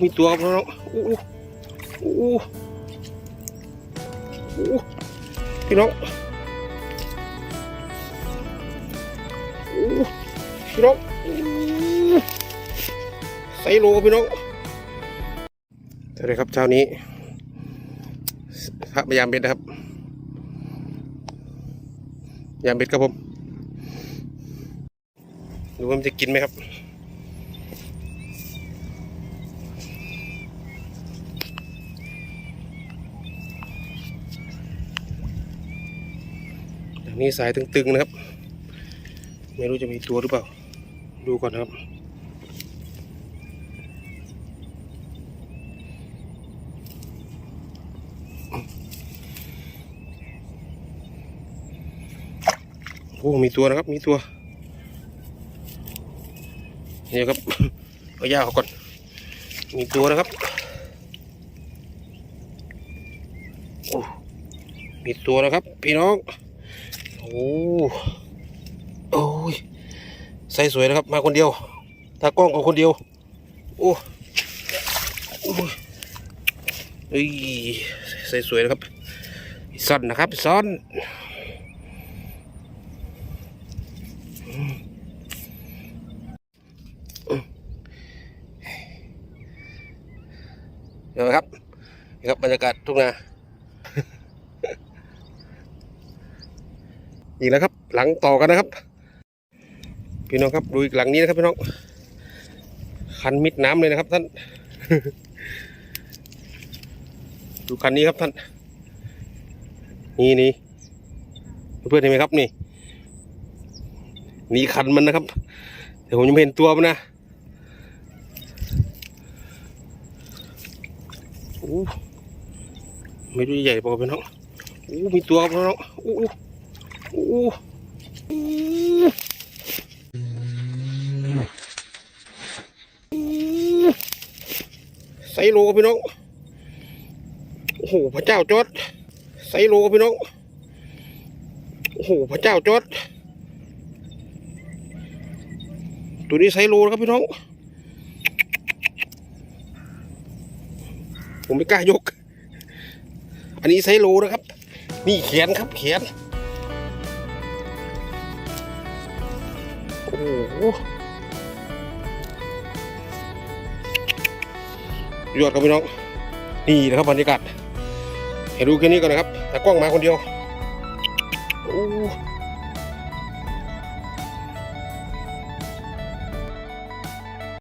มีตัวครับน้องโอ้โหโอ้โหโอ้พี่น้องโอ้พี่น้องโอ้โหไซโลพี่น้องสวัสดีครับเช้านี้พระพยายามเบ็ดนะครับยามเบ็ดครับผมดูว่ามันจะกินไหมครับ นี้สายตึงๆนะครับ ไม่รู้จะมีตัวหรือเปล่า ดูก่อนนะครับ โอ้ มีตัวนะครับ มีตัวนี่ครับ เอาย่าเขาก่อน มีตัวนะครับโอ้มีตัวนะครับ พี่น้อง โอ้โอ้ยใส่สวยนะครับ มาคนเดียวตากล้องของคนเดียว โอ้โอ้ยใส่สวยนะครับซ่อนนะครับซ่อนเดี๋ยวครับนี่ครับบรรยากาศทุ่งนา อีกแล้วครับ หลังต่อกันนะครับ พี่น้องครับดูอีกหลังนี้นะครับพี่น้องคันมิดน้ำเลยนะครับท่าน ดูคันนี้ครับท่าน นี่นี่เพื่อนเห็นไหมครับนี่นี่คันมันนะครับแต่ผมยังไม่เห็นตัวมันนะโอ้ไม่รู้ใหญ่เปล่าพี่น้องโอ้มีตัวครับพี่น้องโอ้ โอ้ไซโลครับพี่น้อง โอ้โห พระเจ้าจอดไซโลครับพี่น้อง โอ้โห พระเจ้าจอดตัวนี้ไซโลนะครับพี่น้อง ผมไม่กล้ายก อันนี้ไซโลนะครับ นี่แขนครับแขน โอ้โหยอดครับพี่น้อง นี่นะครับบรรยากาศให้ดูแค่นี้ก่อนนะครับแต่กล้องมาคนเดียวโอ้